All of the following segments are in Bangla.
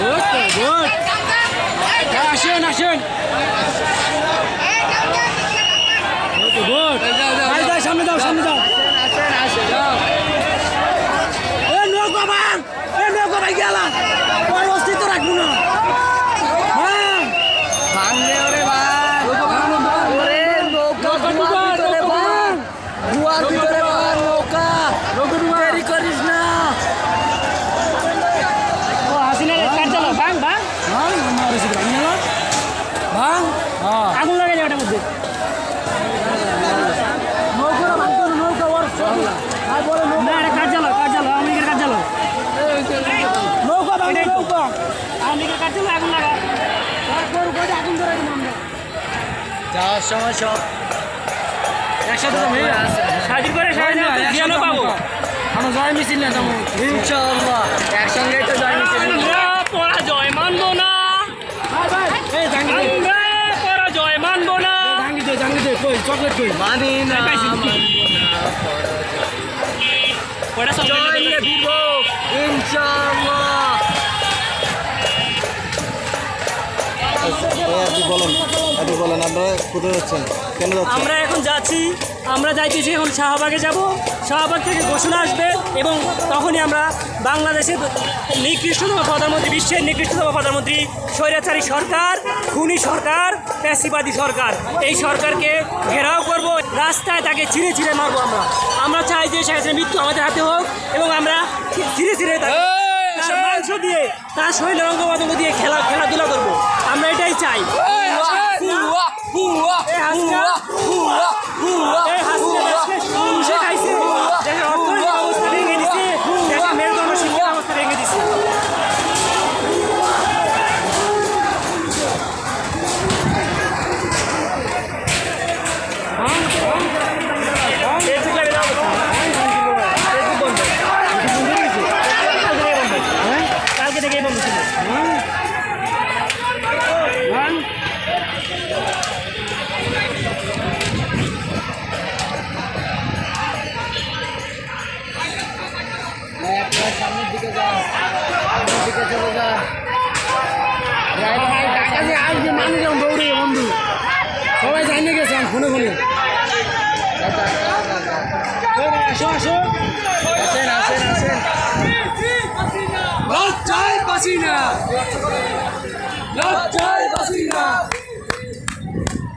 Gosta, gosta. আগুন লাগে ওটার মধ্যে। নৌকা ভাঙতো না নৌকা ওর আর বলে না এটা চালো চালো আমেরিকার কাট চালো নৌকা ভাঙ নৌকা। চালো আগুন লাগা আগুন ধরে আমরা। যাওয়ার সময় সব একসাথে স্বাধীন করে পাবো। আমরা জয় মিছিল না যাব। ইনশাআল্লাহ। জাঙ্গি দে জাঙ্গি দে কই? চকলেট কই মানি না সব জয় দিব ইনশাআল্লাহ। বলেন। বলেন আপনারা কোথায় যাচ্ছেন? কেন যাচ্ছেন? আমরা এখন যাচ্ছি আমরা যাইতেছি এখন শাহবাগে যাব। শাহবাগ থেকে ঘোষণা আসবে এবং তখনই আমরা বাংলাদেশের নিকৃষ্টতম প্রধানমন্ত্রী বিশ্বের নিকৃষ্টতম প্রধানমন্ত্রী স্বৈরাচারী সরকার খুনি সরকার প্যাসিবাদী সরকার এই সরকারকে ঘেরাও করব। রাস্তায় তাকে ছিঁড়ে ছিঁড়ে মারবো আমরা। আমরা চাই যে সেখানে মৃত্যু আমাদের হাতে হোক এবং আমরা ছিঁড়ে ছিঁড়ে তাকে তার মাংস দিয়ে তার শরীরের অঙ্গ দিয়ে খেলা খেলাধুলা করব। জানিয়ে গেছে আমি ফোনে ফোনে আসো আসো। আসেন আসেন আসেন। লজ্জায় বাঁচি না লজ্জায় বাঁচি না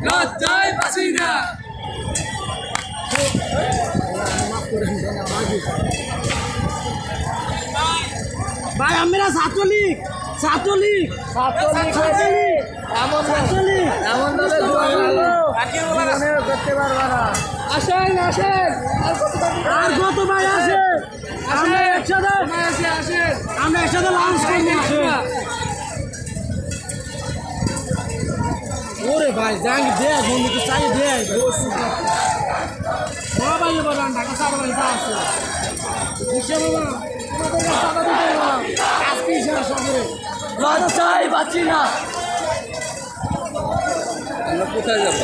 লজ্জায় বাঁচি না ভাই আমরা ছাত্রলীগ। ছাত্রলীগ। ছাত্রলীগ এমন ভাবে দোয়া করো না আসেন আসেন। আর কত ভাই আছে আমরা একসাথে আমরা একসাথে লাঞ্চ করব আসেন। ওরে ভাই যাই দে বন্ধু তো চাই দে সবাই এবার ঢাকা বাড়িতে আছে। আজকে শেষ বাঁচি না। আমরা কোথায় যাব?